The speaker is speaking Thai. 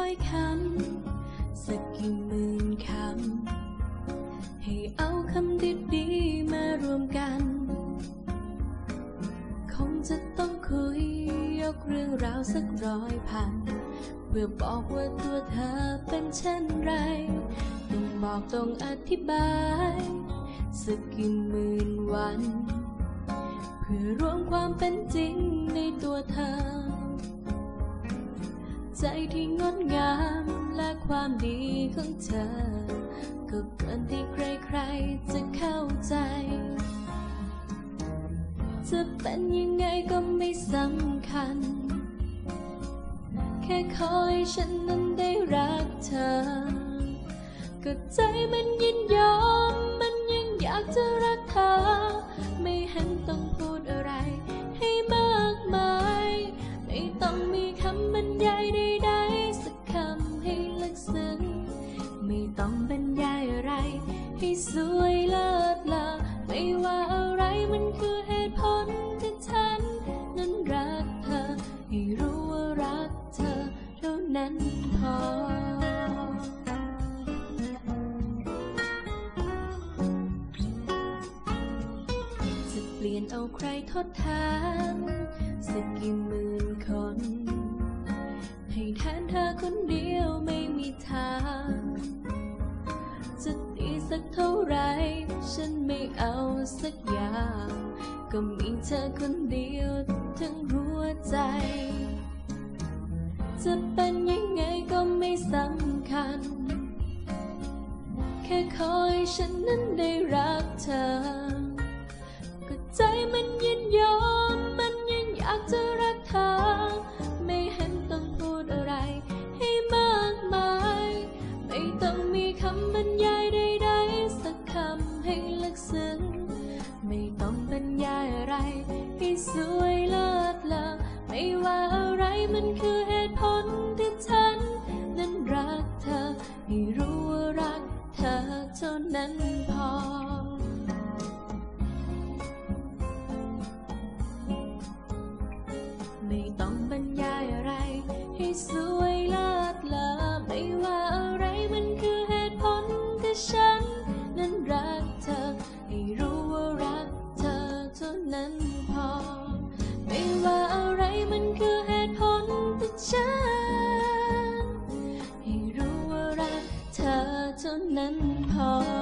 ถ้อยคำสักกี่หมื่นคำ ให้เอาคำดีๆมารวมกัน คงจะต้องคุยยกเรื่องราวสักร้อยพัน เพื่อบอกว่าตัวเธอเป็นเช่นไร ต้องบอกต้องอธิบาย สักกี่หมื่นวัน เพื่อรวมความเป็นจริงในตัวเธอ ใจที่งดงามและความดีของเธอ ก็เกินที่ใครๆจะเข้าใจ จะเป็นยังไงก็ไม่สำคัญ แค่ขอให้ฉันนั้นได้รักเธอ ก็ใจมันยินยอมมันยังอยากจะรักเธอ นั้นพอ จะเปลี่ยนเอาใครทดแทนสักกี่หมื่นคน ให้แทนเธอคนเดียวไม่มีทาง จะดีสักเท่าไร ฉันไม่เอาสักอย่าง ก็มีเธอคนเดียวทั้งหัวใจ จะเป็นยังไงก็ไม่สำคัญ แค่ขอให้ฉันนั้นได้รักเธอ ก็ใจมันยินยอม มันยังอยากจะรักเธอ ไม่เห็นต้องพูดอะไรให้มากมาย ไม่ต้องมีคำบรรยายใดๆสักคำให้ลึกซึ้ง ไม่ต้องบรรยายอะไรให้สวยเลิศ เลอไม่ว่าอะไรมันคือเหตุผลที่ฉัน นั้นรักเธอ ให้รู้ว่ารักเธอเท่านั้นพอ ไม่ต้อง นให้